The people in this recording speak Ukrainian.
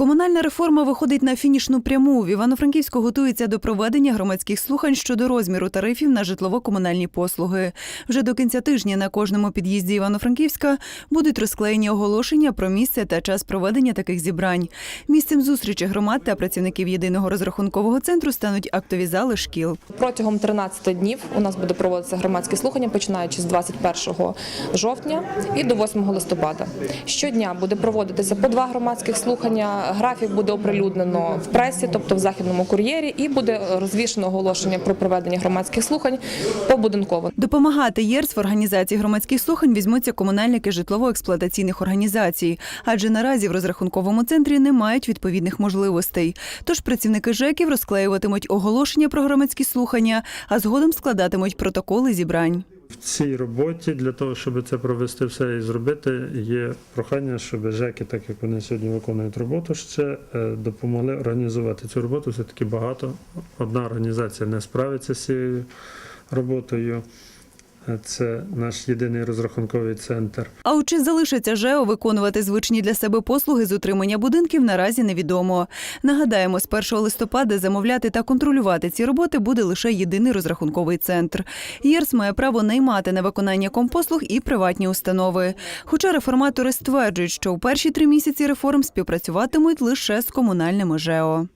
Комунальна реформа виходить на фінішну пряму. В Івано-Франківську готується до проведення громадських слухань щодо розміру тарифів на житлово-комунальні послуги. Вже до кінця тижня на кожному під'їзді Івано-Франківська будуть розклеєні оголошення про місце та час проведення таких зібрань. Місцем зустрічі громад та працівників єдиного розрахункового центру стануть актові зали шкіл. Протягом 13 днів у нас буде проводитися громадські слухання, починаючи з 21 жовтня і до 8 листопада. Щодня буде проводитися по два громадських слухання. Графік буде оприлюднено в пресі, тобто в західному кур'єрі, і буде розвішено оголошення про проведення громадських слухань побудинково. Допомагати ЄРС в організації громадських слухань візьмуться комунальники житлово-експлуатаційних організацій, адже наразі в розрахунковому центрі не мають відповідних можливостей. Тож працівники ЖЕКів розклеюватимуть оголошення про громадські слухання, а згодом складатимуть протоколи зібрань. В цій роботі для того, щоб це провести все і зробити, є прохання, щоб ЖЕКи, так як вони сьогодні виконують роботу, ще е, допомогли організувати цю роботу. Все таки багато. Одна організація не справиться з цією роботою. Це наш єдиний розрахунковий центр. А чи залишиться ЖЕО виконувати звичні для себе послуги з утримання будинків, наразі невідомо. Нагадаємо, з 1 листопада замовляти та контролювати ці роботи буде лише єдиний розрахунковий центр. ЄРС має право наймати на виконання компослуг і приватні установи. Хоча реформатори стверджують, що у перші три місяці реформ співпрацюватимуть лише з комунальними ЖЕО.